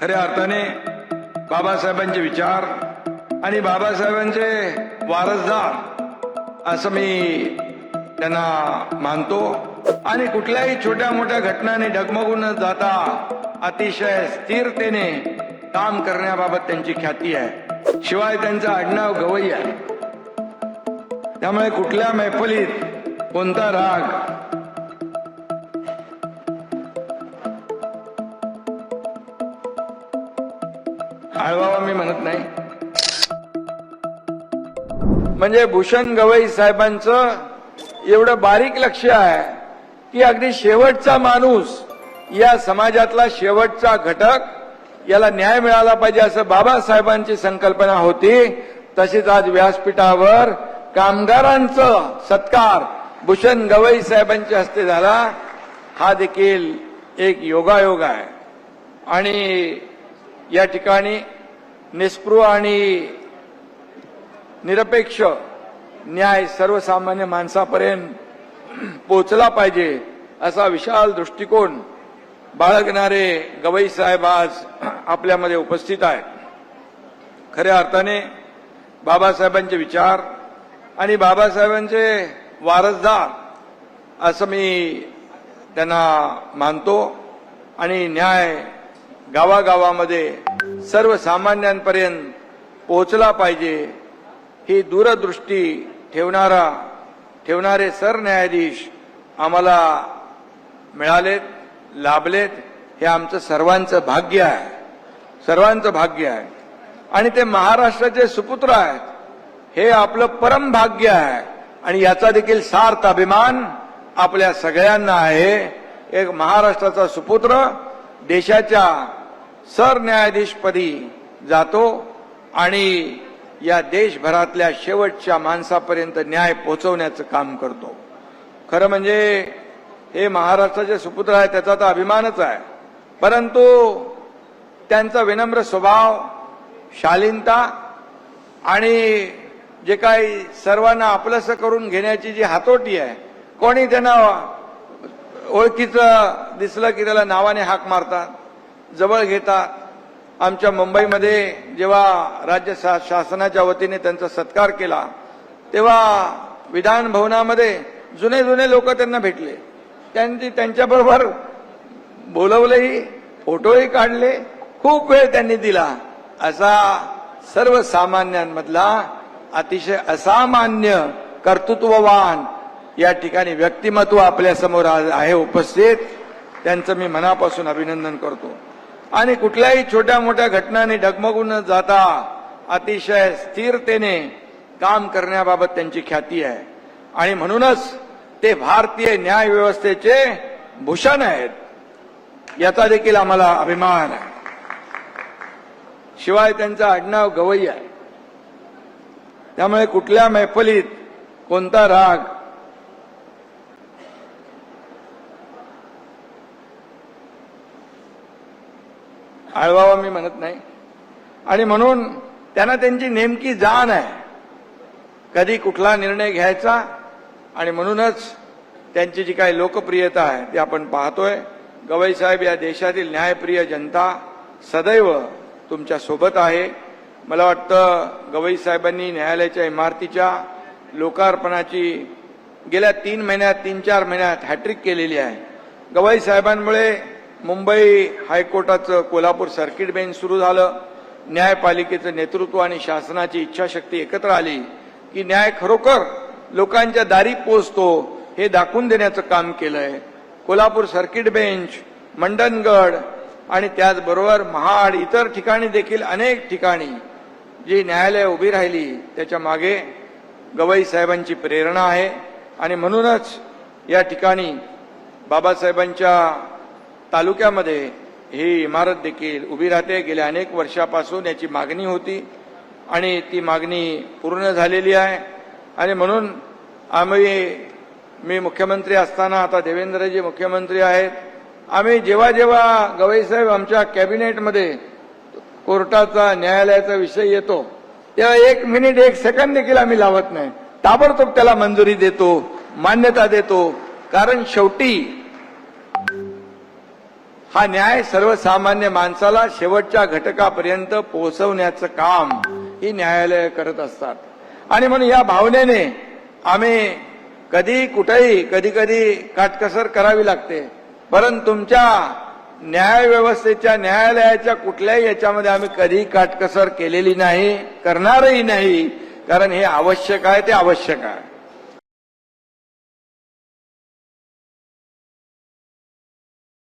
खऱ्या अर्थाने बाबासाहेबांचे विचार आणि बाबासाहेबांचे वारसदार असं मी त्यांना मानतो. आणि कुठल्याही छोट्या मोठ्या घटनांनी ढगमगून न जाता अतिशय स्थिरतेने काम करण्याबाबत त्यांची ख्याती आहे. शिवाय त्यांचं आडनाव गवई आहे. त्यामुळे कुठल्या मैफलीत कोणता राग आळवावा मी म्हणत नाही. म्हणजे भूषण गवई साहेबांचं एवढं बारीक लक्ष आहे की अगदी शेवटचा माणूस या समाजातला शेवटचा घटक याला न्याय मिळाला पाहिजे असं बाबासाहेबांची संकल्पना होती. तशीच आज व्यासपीठावर कामगारांचं सत्कार भूषण गवई साहेबांच्या हस्ते झाला. हा देखील एक योगायोग आहे. आणि या ठिकाणी निस्पृह आणि निरपेक्ष न्याय सर्वसामान्य माणसापर्यंत पोचला पाहिजे असा विशाल दृष्टिकोन बाळगणारे गवई साहेब आज आपल्यामध्ये उपस्थित आहेत. खऱ्या अर्थाने बाबासाहेबांचे विचार आणि बाबासाहेबांचे वारसदार असं मी त्यांना मानतो आणि न्याय गावागावामध्ये सर्वसामान्यांपर्यंत पोहोचला पाहिजे ही दूरदृष्टी ठेवणारा ठेवणारे सरन्यायाधीश आम्हाला मिळालेत लाभलेत हे आमचं सर्वांचं भाग्य आहे. सर्वांचं भाग्य आहे. आणि ते महाराष्ट्राचे सुपुत्र आहेत. हे आपलं परम भाग्य आहे. आणि याचा देखील सार्थ अभिमान आपल्या सगळ्यांना आहे. एक महाराष्ट्राचा सुपुत्र देशाच्या सरन्यायाधीशपदी जातो आणि या देशभरातल्या शेवटच्या माणसापर्यंत न्याय पोहोचवण्याचं काम करतो. खरं म्हणजे हे महाराष्ट्राचे सुपुत्र आहे त्याचा तर अभिमानच आहे. परंतु त्यांचा विनम्र स्वभाव शालीनता आणि जे काही सर्वांना आपलंसं करून घेण्याची जी हातोटी आहे कोणी त्यांना ओळखीचं दिसलं की त्याला नावाने हाक मारतात? जवळ घेतात आमच्या मुंबईमध्ये जेव्हा राज्य शा- शासनाच्या वतीने त्यांचा सत्कार केला तेव्हा विधान भवनामध्ये जुने जुने लोक त्यांना भेटले. त्यांनी त्यांच्याबरोबर बोलवलंही फोटोही काढले खूप वेळ त्यांनी दिला. असा सर्वसामान्यांमधला अतिशय असामान्य कर्तृत्ववान या ठिकाणी व्यक्तिमत्व आपल्यासमोर आज आहे उपस्थित. त्यांचं मी मनापासून अभिनंदन करतो. आणि कुठल्याही छोट्या मोठ्या घटनांनी डगमगून न जाता अतिशय स्थिरतेने काम करण्याबाबत त्यांची ख्याती आहे. आणि म्हणूनच ते भारतीय न्याय व्यवस्थेचे भूषण आहेत. याचा देखील आम्हाला अभिमान आहे. शिवाय त्यांचं आडनाव गवई आहे. त्यामुळे कुठल्या मैफलीत कोणता राग आळवावा मी म्हणत नाही. आणि म्हणून त्यांना त्यांची नेमकी जाण आहे. कधी कुठला निर्णय घ्यायचा आणि म्हणूनच त्यांची जी काही लोकप्रियता आहे ती आपण पाहतोय. गवई साहेब या देशातील न्यायप्रिय जनता सदैव तुमच्यासोबत आहे. मला वाटतं गवई साहेबांनी न्यायालयाच्या इमारतीच्या लोकार्पणाची गेल्या तीन महिन्यात तीन चार महिन्यात हॅट्रिक केलेली आहे. गवई साहेबांमुळे मुंबई हायकोर्टाचं कोल्हापूर सर्किट बेंच सुरू झालं. न्यायपालिकेचं नेतृत्व आणि शासनाची इच्छाशक्ती एकत्र आली की न्याय खरोखर लोकांच्या दारी पोचतो हे दाखवून देण्याचं काम केलंय. कोल्हापूर सर्किट बेंच मंडनगड आणि त्याचबरोबर महाड इतर ठिकाणी देखील अनेक ठिकाणी जी न्यायालय उभी राहिली त्याच्यामागे गवई साहेबांची प्रेरणा आहे. आणि म्हणूनच या ठिकाणी बाबासाहेबांच्या तालुक्यामध्ये ही इमारत देखील उभी राहते. गेल्या अनेक वर्षापासून याची मागणी होती आणि ती मागणी पूर्ण झालेली आहे. आणि म्हणून आम्ही मी मुख्यमंत्री असताना आता देवेंद्रजी मुख्यमंत्री आहेत. आम्ही जेव्हा जेव्हा गवईसाहेब आमच्या कॅबिनेटमध्ये कोर्टाचा न्यायालयाचा विषय येतो तेव्हा एक मिनिट एक सेकंद देखील आम्ही लावत नाही. ताबडतोब त्याला मंजुरी देतो मान्यता देतो. कारण शेवटी हा न्याय सर्वसामान्य माणसाला शेवटच्या घटकापर्यंत पोहोचवण्याचं काम ही न्यायालय करत असतात. आणि म्हणून या भावनेने आम्ही कधी कुठेही कधी कधी काटकसर करावी लागते. परंतु तुमच्या न्याय व्यवस्थेच्या न्यायालयाच्या कुठल्याही याच्यामध्ये आम्ही कधी काटकसर केलेली नाही करणारही नाही कारण हे आवश्यक आहे ते आवश्यक आहे.